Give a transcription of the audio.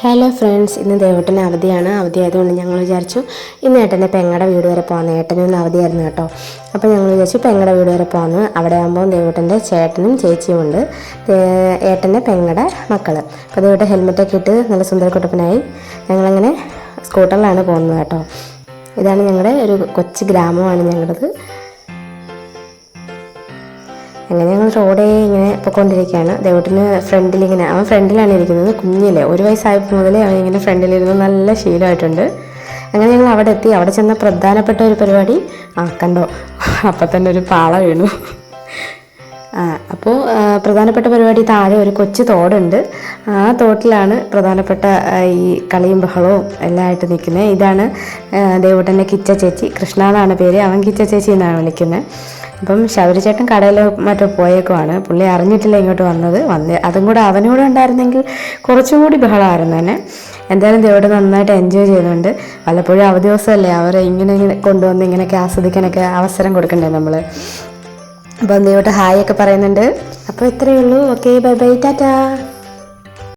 Hello friends ഇന്ന് ദേവട്ടന് അവധിയാണ്. അവധി ആയതുകൊണ്ട് ഞങ്ങൾ വിചാരിച്ചു ഇന്ന് ഏട്ടന്റെ പെങ്ങടെ വീട് വരെ പോകുന്നത് ഏട്ടനും ഇന്ന് അവധിയായിരുന്നു കേട്ടോ. അപ്പോൾ ഞങ്ങൾ വിചാരിച്ചു പെങ്ങടെ വീട് വരെ പോകുന്നു അവിടെ ആകുമ്പോൾ ദേവട്ടന്റെ ചേട്ടനും ചേച്ചിയും ഉണ്ട്. ഏട്ടന്റെ പെങ്ങടെ മക്കൾ അപ്പോൾ ദേവട്ടൻ ഹെൽമെറ്റൊക്കെ ഇട്ട് നല്ല സുന്ദരക്കുട്ടപ്പനായി ഞങ്ങളങ്ങനെ സ്കൂട്ടറിലാണ് പോകുന്നത് കേട്ടോ. ഇതാണ് ഞങ്ങളുടെ ഒരു കൊച്ചു ഗ്രാമമാണ് ഞങ്ങളുടേത്. അങ്ങനെ ഞങ്ങൾ റോഡേ ഇങ്ങനെ പൊയ്ക്കൊണ്ടിരിക്കുകയാണ് ദേവട്ടിന് ഫ്രണ്ടിൽ ഇങ്ങനെ അവൻ ഫ്രണ്ടിലാണ് ഇരിക്കുന്നത് കുഞ്ഞിലെ. ഒരു വയസ്സായപ്പോൾ മുതലേ അവൻ ഇങ്ങനെ ഫ്രണ്ടിലിരുന്ന് നല്ല ശീലമായിട്ടുണ്ട്. അങ്ങനെ ഞങ്ങൾ അവിടെ എത്തി. അവിടെ ചെന്ന പ്രധാനപ്പെട്ട ഒരു പരിപാടി ആ കണ്ടോ അപ്പം തന്നെ ഒരു പാള വീണു. അപ്പോൾ പ്രധാനപ്പെട്ട പരിപാടി താഴെ ഒരു കൊച്ചു തോടുണ്ട്. ആ തോട്ടിലാണ് പ്രധാനപ്പെട്ട ഈ കളിയും ബഹളവും എല്ലാം ആയിട്ട് നിൽക്കുന്നത്. ഇതാണ് ദേവൂട്ടന്റെ കിച്ച ചേച്ചി. കൃഷ്ണ എന്നാണ് പേര്. അവൻ കിച്ച ചേച്ചി എന്നാണ് വിളിക്കുന്നത്. അപ്പം ശബരിചേട്ടൻ കടയിൽ മറ്റോ പോയേക്കുവാണ്. പുള്ളി അറിഞ്ഞിട്ടില്ല ഇങ്ങോട്ട് വന്നത്. വന്ന് അതും കൂടെ അവനോട് ഉണ്ടായിരുന്നെങ്കിൽ കുറച്ചും കൂടി ബഹളമായിരുന്നു തന്നെ. എന്തായാലും ദേവോട് നന്നായിട്ട് എൻജോയ് ചെയ്യുന്നുണ്ട് വല്ലപ്പോഴും അവധി ദിവസമല്ലേ അവരെ ഇങ്ങനെ ഇങ്ങനെ കൊണ്ടുവന്ന് ഇങ്ങനെയൊക്കെ ആസ്വദിക്കാനൊക്കെ അവസരം കൊടുക്കണ്ടേ നമ്മൾ അപ്പോൾ ദേവോട്ട് ഹായ് ഒക്കെ പറയുന്നുണ്ട്. അപ്പോൾ ഇത്രയേ ഉള്ളൂ. Okay bye bye tata.